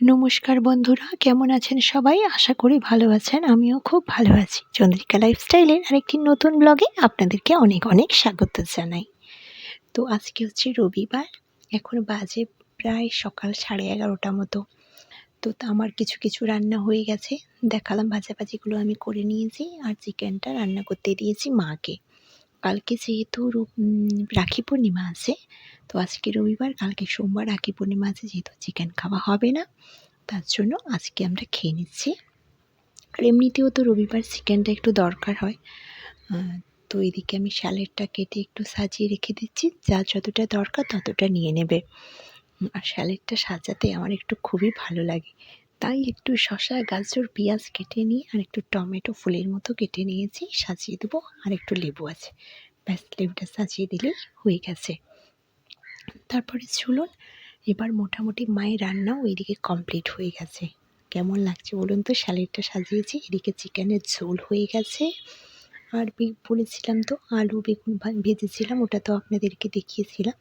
নমস্কার বন্ধুরা, কেমন আছেন সবাই? আশা করি ভালো আছেন, আমিও খুব ভালো আছি। চন্দ্রিকা লাইফস্টাইলের আরেকটি নতুন ব্লগে আপনাদেরকে অনেক অনেক স্বাগত জানাই। তো আজকে হচ্ছে রবিবার, এখন বাজে প্রায় সকাল সাড়ে এগারোটা মতো। তো আমার কিছু কিছু রান্না হয়ে গেছে, দেখালাম ভাজাভাজিগুলো আমি করে নিয়েছি আর চিকেনটা রান্না করতে দিয়েছি মাকে। কালকে যেহেতু রাখি পূর্ণিমা আছে, তো আজকে রবিবার, কালকে সোমবার রাখি পূর্ণিমা আছে, যেহেতু চিকেন খাওয়া হবে না, তার জন্য আজকে আমরা খেয়ে নিচ্ছি। আর এমনিতেও তো রবিবার চিকেনটা একটু দরকার হয় তো এদিকে আমি স্যালাডটা কেটে একটু সাজিয়ে রেখে দিচ্ছি, যা যতটা দরকার ততটা নিয়ে নেবে। আর স্যালাডটা সাজাতে আমার একটু খুবই ভালো লাগে। তাই একটু শশা গাজর, পেঁয়াজ কেটে নিয়ে আর একটু টমেটো ফুলের মতো কেটে নিয়েছি, সাজিয়ে দেবো আর একটু লেবু আছে। ব্যাস, লেবুটা সাজিয়ে দিলেই হয়ে গেছে। তারপরে চলুন, এবার মোটামুটি মায়ের রান্নাও এদিকে কমপ্লিট হয়ে গেছে। কেমন লাগছে বলুন তো? স্যালাডটা সাজিয়েছি, এদিকে চিকেনের ঝোল হয়ে গেছে। আর বলেছিলাম তো আলু, বেগুন ভেজেছিলাম, ওটা তো আপনাদেরকে দেখিয়েছিলাম।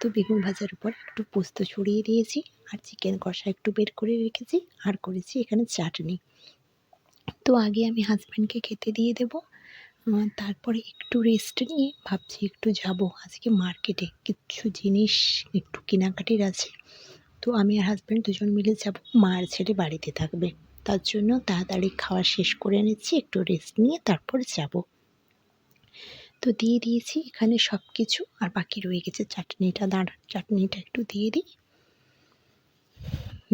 তো বেগুন ভাজার উপর একটু পোস্ত ছড়িয়ে দিয়েছি, আর চিকেন কষা একটু বের করে রেখেছি, আর করেছি এখানে চাটনি। তো আগে আমি হাজব্যান্ডকে খেতে দিয়ে দেবো তারপরে একটু রেস্ট নিয়ে ভাবছি একটু যাব। আজকে মার্কেটে কিছু জিনিস একটু কেনাকাটির আছে, তো আমি আর হাজব্যান্ড দুজন মিলে যাব, মার ছেলে বাড়িতে থাকবে। তার জন্য তাড়াতাড়ি খাওয়া শেষ করে নিচ্ছি একটু রেস্ট নিয়ে তারপর যাব। তো দিয়ে দিয়েছি এখানে সব কিছু আর বাকি রয়ে গেছে চাটনিটা দাঁড়া চাটনিটা একটু দিয়ে দিই।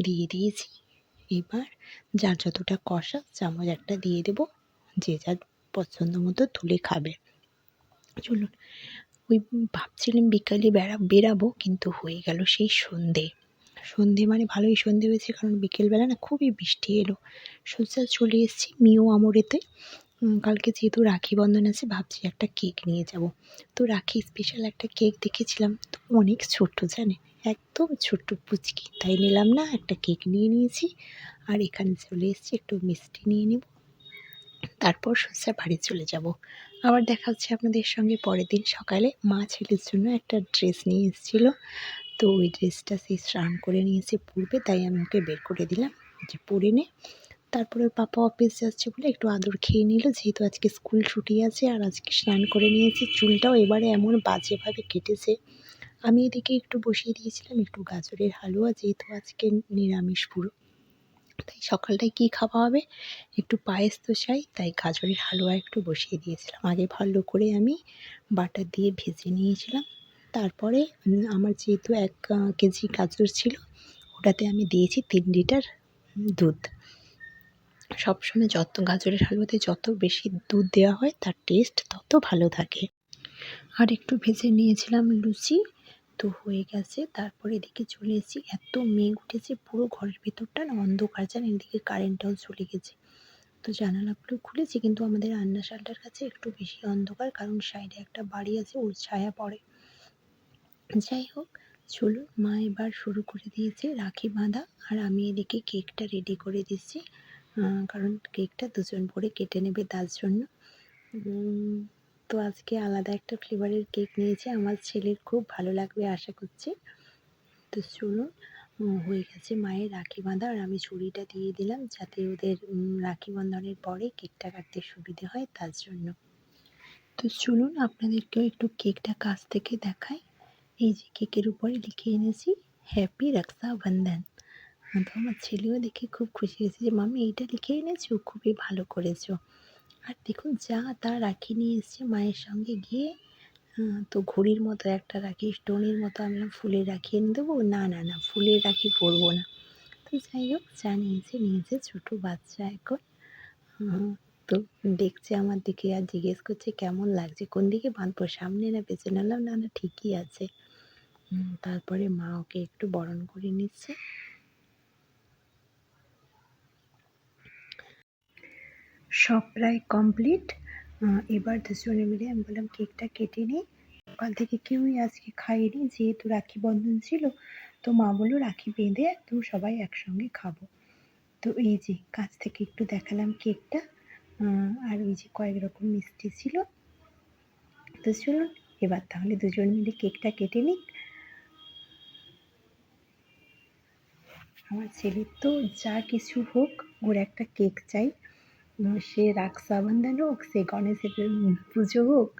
দিয়ে দিয়েছি। এবার যার যতটা কষা, চামচ একটা দিয়ে দেবো, যে যার পছন্দ মতো তুলে খাবে। চলুন, ওই ভাবছিলাম বিকালে বেড়া বেরাবো কিন্তু হয়ে গেল সেই সন্ধে। সন্ধে মানে ভালোই সন্ধে হয়েছে, কারণ বিকেলবেলা না খুবই বৃষ্টি এলো। সোজা চলে এসেছি মিও আমরেতে। কালকে যেহেতু রাখি বন্ধন আছে, ভাবছি একটা কেক নিয়ে যাব। তো রাখি স্পেশাল একটা কেক দেখেছিলাম, তো অনেক ছোট্ট, জানে? একদম ছোট্ট পুচকি। তাই নিলাম না, একটা কেক নিয়ে নিয়েছি। আর এখানে চলে এসেছি, একটু মিষ্টি নিয়ে নেব। তারপর সোজা বাড়ি চলে যাব। আবার দেখা হচ্ছে আপনাদের সঙ্গে পরের দিন সকালে। মা ছেলের জন্য একটা ড্রেস নিয়ে এসেছিল। তো ওই ড্রেসটা সে স্নান করে নিয়েছে পূর্বে, তাই আমি ওকে বের করে দিলাম। যে পরে নে। তারপরে ওর পাপা অফিস যাচ্ছে বলে একটু আদর খেয়ে নিল, যেহেতু আজকে স্কুল ছুটি আছে আর আজকে স্নান করে নিয়েছে, চুলটাও এবারে এমন বাজেভাবে কেটেছে। আমি এদিকে একটু বসিয়ে দিয়েছিলাম, একটু গাজরের হালুয়া, যেহেতু আজকে নিরামিষ পুরো। তাই সকালটায় কী খাওয়া হবে? একটু পায়েস তো চাই, তাই গাজরের হালুয়া একটু বসিয়ে দিয়েছিলাম। আগে ভালো করে আমি বাটার দিয়ে ভেজে নিয়েছিলাম। তারপরে আমার যেহেতু এক কেজি গাজর ছিল, ওটাতে আমি দিয়েছি তিন লিটার দুধ। সবসময় যত গাজরের হালুয়াতে যত বেশি দুধ দেওয়া হয়, তার টেস্ট তত ভালো থাকে। আর একটু ভেজে নিয়েছিলাম লুচি, তো হয়ে গেছে। তারপরে এদিকে চলে এসেছি, এত মেঘ উঠেছে, পুরো ঘরের ভেতরটা না অন্ধকার, জানেন? এদিকে কারেন্টটাও চলে গেছে। তো জানালাগুলো খুলেছি, কিন্তু আমাদের রান্নাশালটার কাছে একটু বেশি অন্ধকার, কারণ সাইডে একটা বাড়ি আছে, ওর ছায়া পড়ে। যাই হোক চলুন মা এবার শুরু করে দিয়েছে রাখি বাঁধা। আর আমি এদিকে কেকটা রেডি করে দিচ্ছি কারণ কেকটা দুজন পরে কেটে নেবে তার জন্য। তো আজকে আলাদা একটা ফ্লেভারের কেক নিয়েছি। আমার ছেলের খুব ভালো লাগবে আশা করছি। তো চলুন হয়ে গেছে মায়ের রাখি বাঁধা। আর আমি ছুরিটা দিয়ে দিলাম যাতে ওদের রাখি বন্ধনের পরে কেকটা কাটতে সুবিধে হয় তার জন্য। তো চলুন আপনাদেরকেও একটু কেকটা কাছ থেকে দেখাই। এই যে কেকের উপরে লিখে এনেছি হ্যাপি রক্ষা বন্ধন তো আমার ছেলেও দেখে খুব খুশি হয়েছে যে মামি এইটা লিখে এনেছো? খুবই ভালো করেছ। আর দেখুন, যা তা রাখি নিয়ে এসছে মায়ের সঙ্গে গিয়ে তো ঘড়ির মতো একটা রাখি, স্টোনের মতো আমি ফুলের রাখি এনে দেবো? না না না, ফুলের রাখি পরবো না। তো যাই হোক যা নিয়েছে নিয়েছে ছোটো বাচ্চা এখন। তো দেখছে আমার দিকে আর জিজ্ঞেস করছে, কেমন লাগছে? কোন দিকে বাঁধবো? সামনে না পেছনে? না না, ঠিকই আছে। তারপরে মা ওকে একটু বরণ করে নিচ্ছে। সব প্রায় কমপ্লিট এবার দুজনে মিলে আমি বললাম, কেকটা কেটে নিই সকাল থেকে কেউই আজকে খাইনি যেহেতু রাখি বন্ধন ছিল, তো মা বলল, রাখি বেঁধে একদম সবাই একসঙ্গে খাব। তো এই যে, কাছ থেকে একটু দেখালাম কেকটা। আর ওই যে কয়েক রকম মিষ্টি ছিল। তো চলুন, এবার তাহলে দুজন মিলে কেকটা কেটে নিক। আমার ছেলের তো যা কিছু হোক, ওর একটা কেক চাই। সে রাক্সাবন্ধন হোক, সে গণেশের পুজো হোক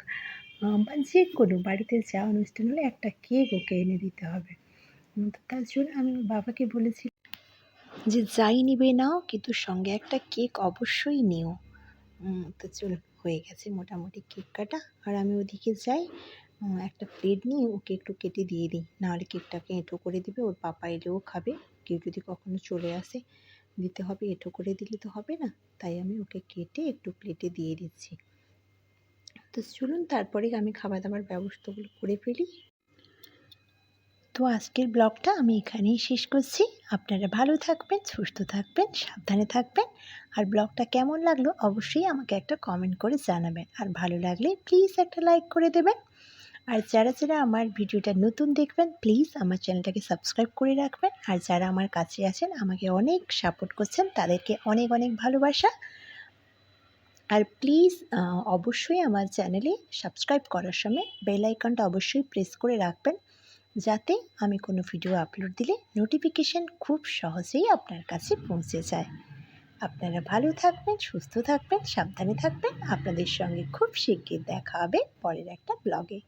বা যে কোনো বাড়িতে যা অনুষ্ঠান হলে একটা কেক ওকে এনে দিতে হবে। তো তার জন্য আমি বাবাকে বলেছি যে, যাই নিবে নাও, কিন্তু সঙ্গে একটা কেক অবশ্যই নিও। তো চল, হয়ে গেছে মোটামুটি কেক কাটা। আর আমি ওদিকে যাই একটা প্লেট নিয়ে ওকে একটু কেটে দিয়ে দিই। নাহলে কেকটাকে এঁটো করে দিবে, ওর পাপা এলেও খাবে। কেউ যদি কখনো চলে আসে, দিতে হবে, এঁটো করে দিলে তো হবে না। তাই আমি ওকে কেটে একটু প্লেটে দিয়ে দিচ্ছি। তো চলুন, তারপরে আমি খাবার দাবার ব্যবস্থাগুলো করে ফেলি। তো আজকের ব্লগটা আমি এখানেই শেষ করছি। আপনারা ভালো থাকবেন, সুস্থ থাকবেন, সাবধানে থাকবেন। আর ব্লগটা কেমন লাগল অবশ্যই আমাকে একটা কমেন্ট করে জানাবেন। আর ভালো লাগলে প্লিজ একটা লাইক করে দেবেন। আর যারা যারা আমার ভিডিওটা নতুন দেখবেন প্লিজ আমার চ্যানেলটাকে সাবস্ক্রাইব করে রাখবেন। আর যারা আমার কাছে আছেন, আমাকে অনেক সাপোর্ট করছেন, তাদেরকে অনেক অনেক ভালোবাসা। আর প্লিজ অবশ্যই আমার চ্যানেলে সাবস্ক্রাইব করার সময় বেল আইকনটা অবশ্যই প্রেস করে রাখবেন, যাতে আমি কোনো ভিডিও আপলোড দিলে নোটিফিকেশান খুব সহজেই আপনার কাছে পৌঁছে যায়। আপনারা ভালো থাকবেন, সুস্থ থাকবেন, সাবধানে থাকবেন। আপনাদের সঙ্গে খুব শিগগির দেখা হবে পরের একটা ব্লগে